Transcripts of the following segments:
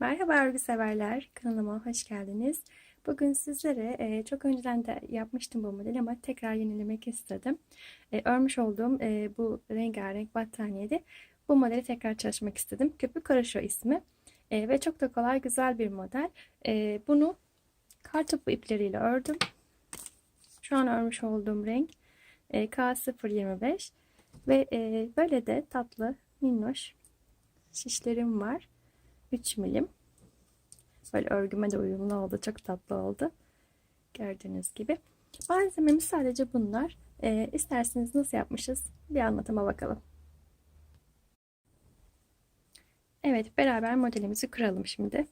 Merhaba örgü severler, kanalıma hoş geldiniz. Bugün sizlere e, çok önceden de yapmıştım bu modeli ama tekrar yenilemek istedim. E, örmüş olduğum e, bu rengarenk battaniyede bu modeli tekrar çalışmak istedim. Köpük Karaşo ismi E, ve çok da kolay güzel bir model. E, bunu kartopu ipleriyle ördüm. Şu an örmüş olduğum renk e, K025 ve e, böyle de tatlı minnoş şişlerim var. 3 milim. Böyle örgüme de uyumlu oldu. Çok tatlı oldu. Gördüğünüz gibi. Malzememiz sadece bunlar. Ee, isterseniz nasıl yapmışız bir anlatıma bakalım. Evet beraber modelimizi kuralım şimdi.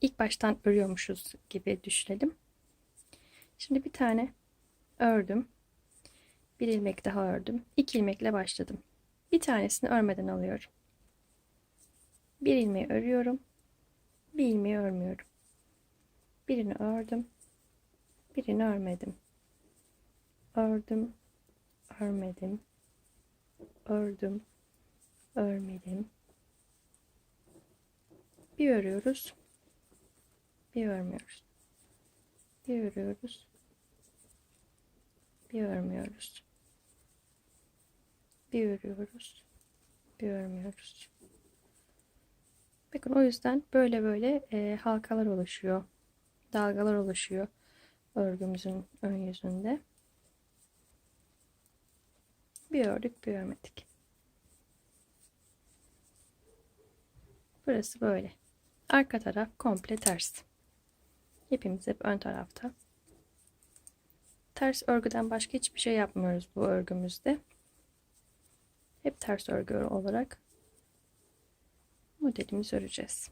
İlk baştan örüyormuşuz gibi düşünelim. Şimdi bir tane ördüm. Bir ilmek daha ördüm. İki ilmekle başladım. Bir tanesini örmeden alıyorum. Bir ilmeği örüyorum. Bir ilmeği örmüyorum. Birini ördüm. Birini örmedim. Ördüm. Örmedim. Ördüm. Örmedim. Bir örüyoruz. Bir örmüyoruz. Bir örüyoruz. Bir örmüyoruz. Bir örüyoruz. Bir örmüyoruz. Bakın o yüzden böyle böyle e, halkalar oluşuyor. Dalgalar oluşuyor örgümüzün ön yüzünde. Bir ördük bir örmedik. Burası böyle. Arka taraf komple ters. İpimiz hep ön tarafta. Ters örgüden başka hiçbir şey yapmıyoruz bu örgümüzde. Hep ters örgü olarak modelimizi öreceğiz.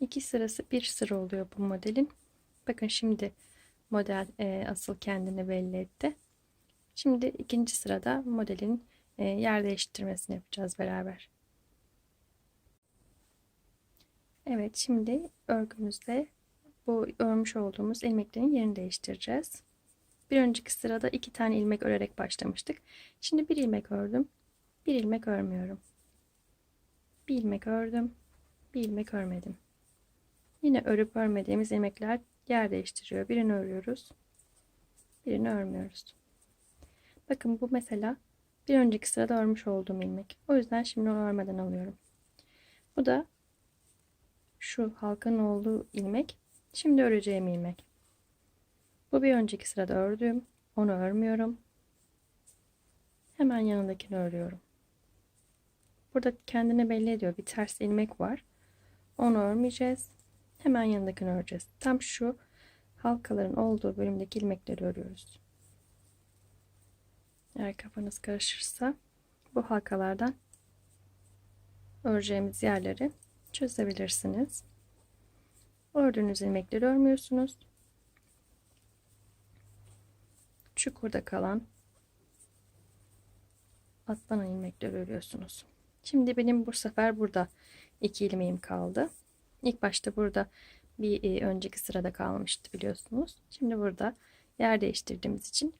İki sırası bir sıra oluyor bu modelin. Bakın şimdi model e, asıl kendini belli etti. Şimdi ikinci sırada modelin e, yer değiştirmesini yapacağız beraber. Evet şimdi örgümüzde bu örmüş olduğumuz ilmeklerin yerini değiştireceğiz. Bir önceki sırada iki tane ilmek örerek başlamıştık. Şimdi bir ilmek ördüm. Bir ilmek örmüyorum. Bir ilmek ördüm. Bir ilmek örmedim. Yine örüp örmediğimiz ilmekler yer değiştiriyor. Birini örüyoruz. Birini örmüyoruz. Bakın bu mesela bir önceki sırada örmüş olduğum ilmek. O yüzden şimdi onu örmeden alıyorum. Bu da şu halkanın olduğu ilmek. Şimdi öreceğim ilmek. Bu bir önceki sırada ördüğüm. Onu örmüyorum. Hemen yanındakini örüyorum. Burada kendini belli ediyor. Bir ters ilmek var. Onu örmeyeceğiz. Hemen yanındakini öreceğiz. Tam şu halkaların olduğu bölümdeki ilmekleri örüyoruz. Eğer kafanız karışırsa bu halkalardan öreceğimiz yerleri çözebilirsiniz. Ördüğünüz ilmekleri örmüyorsunuz. Çukurda kalan atlanan ilmekleri örüyorsunuz. Şimdi benim bu sefer burada iki ilmeğim kaldı. İlk başta burada bir e, önceki sırada kalmıştı biliyorsunuz. Şimdi burada yer değiştirdiğimiz için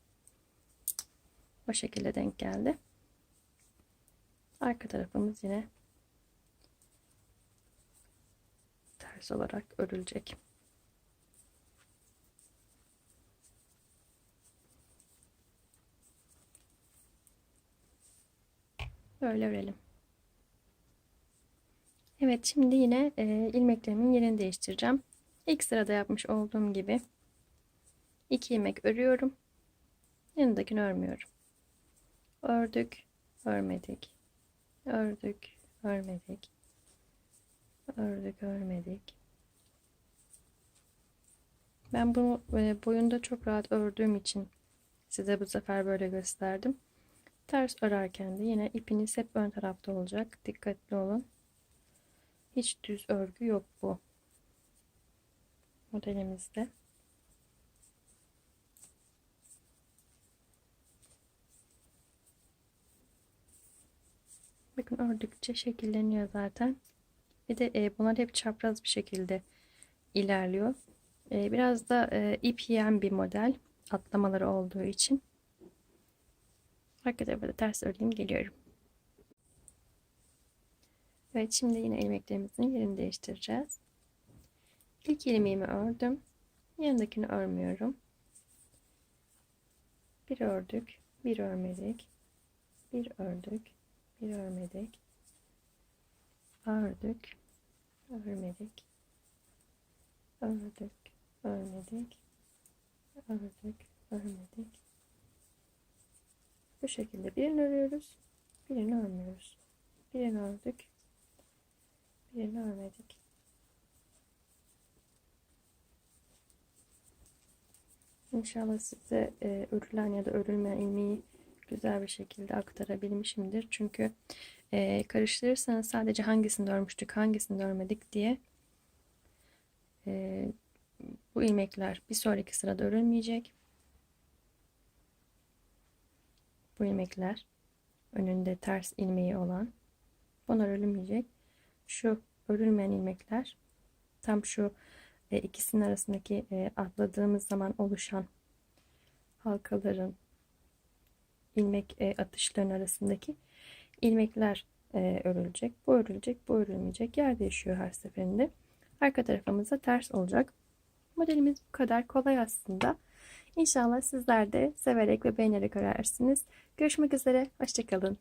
o şekilde denk geldi. Arka tarafımız yine ters olarak örülecek. Böyle örelim. Evet şimdi yine e, ilmeklerimin yerini değiştireceğim. İlk sırada yapmış olduğum gibi iki ilmek örüyorum. Yanındakini örmüyorum. Ördük, örmedik. Ördük, örmedik. Ördük, örmedik. Ben bunu e, boyunda çok rahat ördüğüm için size bu sefer böyle gösterdim. Ters örerken de yine ipiniz hep ön tarafta olacak. Dikkatli olun. Hiç düz örgü yok bu modelimizde. Bakın ördükçe şekilleniyor zaten. Bir de e, bunlar hep çapraz bir şekilde ilerliyor. E, biraz da e, ip yiyen bir model atlamaları olduğu için. Tarafa da ters öreyim geliyorum. Evet şimdi yine ilmeklerimizin yerini değiştireceğiz. İlk ilmeğimi ördüm. Yanındakini örmüyorum. Bir ördük, bir örmedik. Bir ördük, bir örmedik. Ördük, örmedik. Ördük, örmedik. Ördük, örmedik. Bu şekilde birini örüyoruz, birini örmüyoruz. Birini ördük, birini örmedik. İnşallah size e, örülen ya da örülmeyen ilmeği güzel bir şekilde aktarabilmişimdir. Çünkü e, karıştırırsanız sadece hangisini örmüştük, hangisini örmedik diye e, bu ilmekler bir sonraki sırada örülmeyecek. Bu ilmekler önünde ters ilmeği olan bunlar örülmeyecek. Şu örülmeyen ilmekler tam şu e, ikisinin arasındaki e, atladığımız zaman oluşan halkaların ilmek e, atışların arasındaki ilmekler e, örülecek. Bu örülecek, bu örülmeyecek. Yer değişiyor her seferinde. Arka tarafımızda ters olacak. Modelimiz bu kadar kolay aslında. İnşallah sizler de severek ve beğenerek örersiniz. Görüşmek üzere. Hoşçakalın.